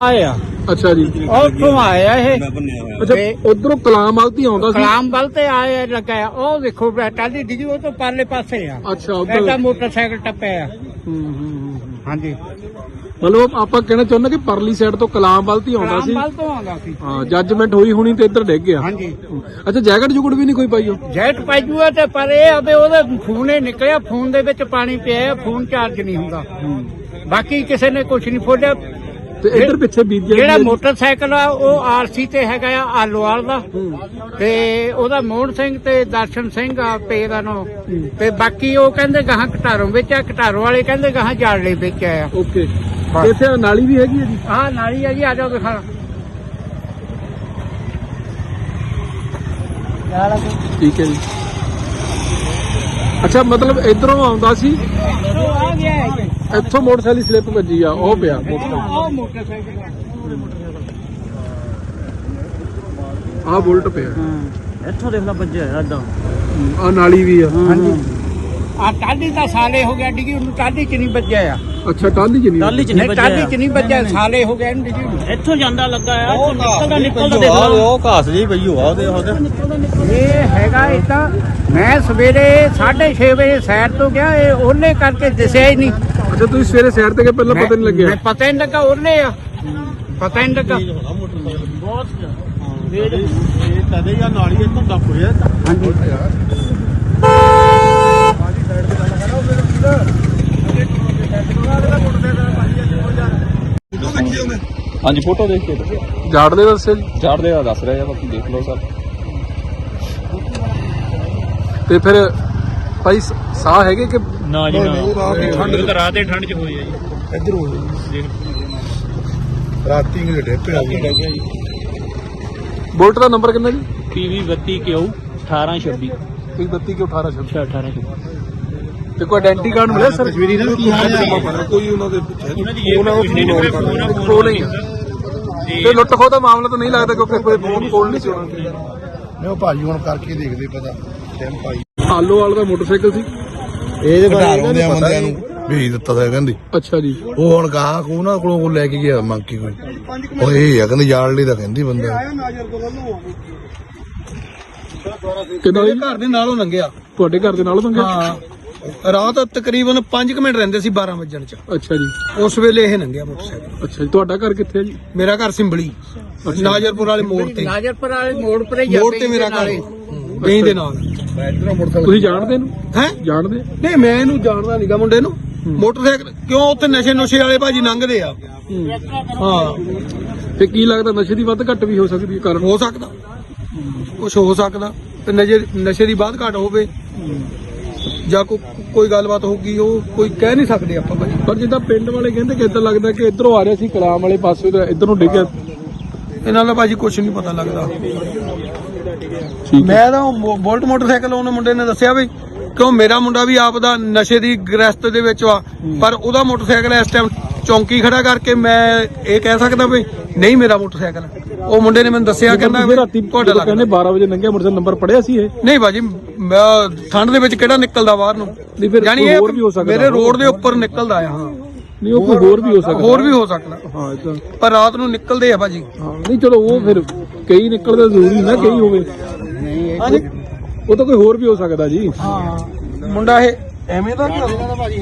ਆਇਆ ਅੱਛਾ ਜੀ। ਉੱਥੋਂ ਆਇਆ ਇਹ। ਅੱਛਾ ਤੇ ਉਧਰੋਂ ਕਲਾਮ ਹੀ ਆਉਂਦਾ ਸੀ? ਕਲਾਮ ਵੱਲ ਤੇ ਆਇਆ ਲੱਗਾ ਆ। ਉਹ ਵੇਖੋ ਟਾਲੀ ਡਿੱਗੀ ਉਹ ਤੋਂ ਪਰਲੇ ਪਾਸੇ ਆ। ਅੱਛਾ ਉਧਰ। ਐਡਾ ਮੋਟਰਸਾਈਕਲ ਟੱਪਿਆ ਆ। ਹਾਂਜੀ। ਮਤਲਬ ਆਪਾਂ ਕਹਿਣਾ ਚਾਹੁੰਦੇ ਕਿ ਪਰਲੀ ਸਾਈਡ ਤੋਂ ਕਲਾਮ ਵੱਲ ਹੀ ਆਉਂਦਾ ਕਲਾਮ ਸੀ ਵੱਲ ਤੋਂ ਆਉਂਦਾ ਸੀ। ਹਾਂ ਜੱਜਮੈਂਟ ਹੋਈ ਹੋਣੀ ਤੇ ਇੱਧਰ ਡਿੱਗ ਗਿਆ। ਹਾਂਜੀ। ਅੱਛਾ ਜੈਕਟ ਜੁਗੜ ਵੀ ਨਹੀਂ ਕੋਈ ਪਾਈ ਉਹ? ਜੈਟ ਪਾਜੂਆ ਤੇ ਪਰ ਇਹ ਆ ਵੀ ਉਹਦੇ ਫੋਨ ਹੀ ਨਿਕਲਿਆ ਫੋਨ ਦੇ ਵਿੱਚ ਪਾਣੀ ਪਿਆ ਫੋਨ ਚਾਰਜ ਨਹੀਂ ਹੁੰਦਾ। ਬਾਕੀ ਕਿਸੇ ਨੇ ਕੁਝ ਨਹੀਂ ਫੋੜਿਆ। ਤੇ ਇੱਧਰ ਪਿੱਛੇ ਬੀਤ ਗਿਆ ਜਿਹੜਾ। ਮੋਟਰਸਾਈਕਲ ਆ ਉਹ ਆਰਸੀ ਤੇ ਹੈਗਾ ਆ ਆਲੋਵਾਲ ਦਾ। ਤੇ ਉਹਦਾ ਮੋਹਨ ਸਿੰਘ ਤੇ ਦਰਸ਼ਨ ਸਿੰਘ ਆ ਪੇ ਦਾ ਨੋ। ਤੇ ਬਾਕੀ ਉਹ ਕਹਿੰਦੇ ਗਾਹਾਂ ਘਟਾਰੋਂ ਵਿੱਚ ਆ ਘਟਾਰੋਂ ਵਾਲੇ ਕਹਿੰਦੇ ਗਾਹਾਂ ਜਾੜਲੇ ਵਿੱਚ ਆ। ਓਕੇ। ਇੱਥੇ ਨਾਲੀ ਵੀ ਹੈਗੀ ਹੈ ਜੀ? ਆਹ ਨਾਲੀ ਆ ਜੀ ਆ ਜਾਓ ਦਿਖਾ। ਠੀਕ ਹੈ ਜੀ। ਅੱਛਾ ਮਤਲਬ ਇਧਰੋਂ ਆਉਂਦਾ ਸੀ? ਹੈ ਇੱਥੋਂ ਮੋਟਰਸਾਈਕਲ ਸਲਿੱਪ ਵੱਜੀ ਆ ਉਹ ਪਿਆ ਮੋਟਰਸਾਈਕਲ। ਆਹ ਬੁਲਟ ਪਿਆ। ਇੱਥੋਂ ਦੇਖ ਲੈ ਵੱਜਿਆ ਐਡਾ ਆ ਨਾਲੀ ਵੀ ਆ। ਹਾਂਜੀ ਆ ਟਾਲੀ ਦਾ ਸਾਲੇ ਹੋ ਗਿਆ ਡਿੱਗੀ ਉਹਨੂੰ ਟਾਲੀ ਚ ਨਹੀਂ ਵੱਜਿਆ ਆ। ਅੱਛਾ ਟਾਲੀ ਚ ਨਹੀਂ ਟਾਹਲੀ ਚ ਨਹੀਂ ਨਹੀਂ ਟਾਲੀ ਚ ਵੱਜਿਆ ਨਹੀਂ ਵੱਜਿਆ ਸਾਲੇ ਹੋ ਗਿਆ ਇਹਨੂੰ ਡਿੱਗੀ ਨੂੰ। ਇੱਥੋਂ ਜਾਂਦਾ ਲੱਗਾ ਆ ਇੱਥੋਂ ਨਿਕਲਦਾ ਨਿਕਲਦਾ ਦੇਖ। ਲੈ ਉਹ ਘਾਸ ਜੀ ਪਈ ਹੋਆ ਉਹਦੇ ਉਹਦੇ। ਇਹ ਹੈਗਾ ਇਦਾਂ ਮੈਂ ਸਵੇਰੇ 6:30 ਵਜੇ ਸੈਰ ਤੋਂ ਗਿਆ ਇਹ ਉਹਨੇ ਕਰਕੇ ਦਿਸਿਆ ਹੀ ਨਹੀਂ। ਅੱਛਾ ਤੁਸੀਂ ਸਵੇਰੇ ਸੈਰ ਤੇ ਗਏ ਪਹਿਲਾਂ ਪਤਾ ਨਹੀਂ ਲੱਗਿਆ। ਮੈਂ ਪਤਾ ਹੀ ਨਹੀਂ ਲੱਗਾ ਉਹਨੇ ਆ। ਪਤਾ ਹੀ ਨਹੀਂ ਲੱਗਾ। ਬਹੁਤ ਇਹ ਤਦੇ ਜਾਂ ਨਾਲੀ ਇੱਥੋਂ ਦੱਬ ਹੋਇਆ। ਹਾਂਜੀ। ਹਾਂਜੀ ਫੋਟੋ ਦੇਖ ਕੇ ਜਾੜ ਦੇ ਦੱਸਿਆ ਜੀ ਚਾਰ ਦੇ ਦੱਸ ਰਹੇ ਬਾਕੀ ਦੇਖ ਲਓ ਸਰ। ਤੇ ਫਿਰ ਭਾਈ ਸਾਹ ਹੈਗੇ ਕਿ ਨਾ ਜੀ ਨਾ। ਠੰਡ ਤਾਂ ਰਾਤ ਦੇ ਠੰਡ ਚ ਹੋਈ ਆ ਜੀ। ਇੱਧਰ ਹੋ। ਰਾਤੀ ਨੂੰ ਡੇਪੇ ਆ ਗਏ ਬੁਲਟ ਦਾ ਨੰਬਰ ਕਿੰਨਾ ਜੀ? ਪੀਵੀ 32 ਕਿਉ 1826 32 ਕਿ 18 ਛੱਬੀ। 1826 ਤੇ ਕੋਈ ਆਇਡੈਂਟੀ ਕਾਰਡ ਮਿਲਿਆ ਸਰ ਤਸਵੀਰੀ ਨਾਲ ਕੀ ਹਾਲ ਹੈ? ਕੋਈ ਉਹਨਾਂ ਦੇ ਪਿੱਛੇ। ਉਹਨਾਂ ਦੀ ਉਹਨਾਂ ਨੂੰ ਕੁਛ ਨਹੀਂ। ਤੇ ਲੁੱਟ ਖੋਹ ਦਾ ਮਾਮਲਾ ਤਾਂ ਨਹੀਂ ਲੱਗਦਾ ਕਿਉਂਕਿ ਕੋਈ ਫੋਨ ਕੋਲ ਨਹੀਂ ਸੀ ਹੋਣਾ ਨਹੀਂ ਉਹ ਭਾਜੀ ਹੁਣ ਕਰਕੇ ਦੇਖਦੇ ਪਤਾ। ਟਾਈਮ ਭਾਈ ਆਲੋ ਵਾਲਾ ਦਾ ਮੋਟਰਸਾਈਕਲ ਸੀ? ਇਹਦੇ ਬਾਰੇ ਆਉਂਦੇ ਆ ਬੰਦਿਆਂ ਨੂੰ ਭੇਜ ਦਿੱਤਾ ਤਾਂ ਕਹਿੰਦੀ। ਅੱਛਾ ਜੀ। ਉਹ ਹੁਣ ਗਾਹ ਕੋ ਨਾ ਕੋਲੋਂ ਕੋ ਲੈ ਕੇ ਗਿਆ ਮੰਕੀ ਕੋਈ ਉਹ ਇਹ ਆ ਕਹਿੰਦੇ ਯਾਰ ਲਈ ਤਾਂ ਕਹਿੰਦੀ ਬੰਦਾ। ਕਿਦਾਂ ਜੀ? ਘਰ ਦੇ ਨਾਲੋਂ ਲੰਘਿਆ। ਤੁਹਾਡੇ ਘਰ ਦੇ ਨਾਲ ਬੰਗੇ ਹਾਂ। ਰਾਤ ਤਕਰੀਬਨ 5 ਮਿੰਟ ਰਹਿੰਦੇ ਸੀ 12 ਵਜਣ ਚ। ਅੱਛਾ ਜੀ। ਉਸ ਵੇਲੇ ਇਹ ਲੰਘਿਆ ਮੋਟਰਸਾਈਕਲ। ਅੱਛਾ ਜੀ। ਤੁਹਾਡਾ ਘਰ ਕਿੱਥੇ ਹੈ ਜੀ? ਮੇਰਾ ਘਰ ਸਿੰਬਲੀ। ਨਾਜਰਪੁਰ ਵਾਲੇ ਮੋੜ ਤੇ। ਨਾਜਰਪੁਰ ਵਾਲੇ ਮੋੜ ਪਰ ਹੀ ਮੋੜ ਤੇ ਮੇਰਾ ਘਰ। ਨਹੀਂ ਦੇ ਨਾਲ। ਤੁਸੀਂ ਜਾਣਦੇ ਇਹਨੂੰ? ਹੈ? ਜਾਣਦੇ? ਨਹੀਂ ਮੈਂ ਇਹਨੂੰ ਜਾਣਦਾ ਨਹੀਂਗਾ ਮੁੰਡੇ ਨੂੰ। ਮੋਟਰਸਾਈਕਲ ਕਿਉਂ ਉੱਥੇ ਨਸ਼ੇ ਨੁਸ਼ੇ ਵਾਲੇ ਭਾਜੀ ਲੰਘਦੇ ਆ? ਹਾਂ। ਤੇ ਕੀ ਲੱਗਦਾ ਨਸ਼ੇ ਦੀ ਵੱਧ ਘੱਟ ਵੀ ਹੋ ਸਕਦੀ ਹੈ ਕਾਰਨ? ਹੋ ਸਕਦਾ। ਕੁਝ ਹੋ ਸਕਦਾ। ਤੇ ਨਸ਼ੇ ਨਸ਼ੇ ਦੀ ਬਾਤ ਘਾਟ ਹੋਵੇ। ਜਾਂ ਕੋਈ ਗੱਲਬਾਤ ਹੋਊਗੀ ਉਹ ਕੋਈ ਕਹਿ ਨਹੀਂ ਸਕਦੇ ਆਪਾਂ ਭਾਜੀ। ਪਰ ਜਿੱਦਾਂ ਪਿੰਡ ਵਾਲੇ ਕਹਿੰਦੇ ਕਿ ਇਦਾਂ ਲੱਗਦਾ ਕਿ ਇਧਰੋਂ ਆ ਰਿਹਾ ਸੀ ਕਲਾਮ ਵਾਲੇ ਪਾਸੇ ਤੋਂ ਇਧਰ ਡਿੱਗਿਆ ਇਹਨਾਂ ਦਾ ਭਾਜੀ ਕੁਝ ਨਹੀਂ ਪਤਾ ਲੱਗਦਾ। ਹੈ ਮੈਂ ਤਾਂ ਉਹ ਬੁਲਟ ਮੋਟਰਸਾਈਕਲ ਉਹਨੇ ਮੁੰਡੇ ਨੇ ਦੱਸਿਆ ਵੀ ਕਿਉਂ ਮੇਰਾ ਮੁੰਡਾ ਵੀ ਆਪ ਦਾ ਨਸ਼ੇ ਦੀ ਗ੍ਰਸਤ ਦੇ ਵਿੱਚ ਵਾ ਪਰ ਉਹਦਾ ਮੋਟਰਸਾਈਕਲ ਇਸ ਟਾਈਮ ਚੌਂਕੀ ਖੜਾ ਕਰਕੇ ਮੈਂ ਇਹ ਕਹਿ ਸਕਦਾ ਵੀ ਨਹੀਂ ਮੇਰਾ ਮੋਟਰਸਾਈਕਲ। ਉਹ ਮੁੰਡੇ ਨੇ ਮੈਨੂੰ ਦੱਸਿਆ ਕਹਿੰਦਾ ਵੀ ਰਾਤੀ ਤੁਹਾਡਾ ਜਦੋਂ ਕਹਿੰਦੇ ਲੱਗਦਾ 12 ਵਜੇ ਲੰਘਿਆ ਮੋਟਰਸਾਈਕਲ ਨੰਬਰ ਪੜਿਆ ਸੀ ਇਹ? ਨਹੀਂ ਮੈਂ ਠੰਡ ਦੇ ਵਿੱਚ ਕਿਹੜਾ ਨਿਕਲਦਾ ਬਾਹਰ ਨੂੰ? ਨਹੀਂ ਫਿਰ ਯਾਨੀ ਇਹ ਹੋਰ ਵੀ ਹੋ ਸਕਦਾ ਮੇਰੇ ਰੋਡ ਦੇ ਉੱਪਰ ਨਿਕਲਦਾ ਆ। ਹਾਂ ਨਹੀਂ ਉਹ ਕੋਈ ਹੋਰ ਵੀ ਹੋ ਸਕਦਾ। ਹੋਰ ਵੀ ਹੋ ਸਕਦਾ। ਹਾਂ ਇਦਾਂ ਪਰ ਰਾਤ ਨੂੰ ਨਿਕਲਦੇ ਆ ਭਾਜੀ। ਹਾਂ ਨਹੀਂ ਚਲੋ ਉਹ ਫਿਰ ਕਈ ਨਿਕਲਦਾ ਜ਼ਰੂਰੀ ਨਾ ਕਈ ਹੋਵੇ। ਹਾਂਜੀ। ਉਹ ਤਾਂ ਕੋਈ ਹੋਰ ਵੀ ਹੋ ਸਕਦਾ ਜੀ। ਹਾਂ। ਮੁੰਡਾ ਇਹ ਐਵੇਂ ਦਾ ਭਾਜੀ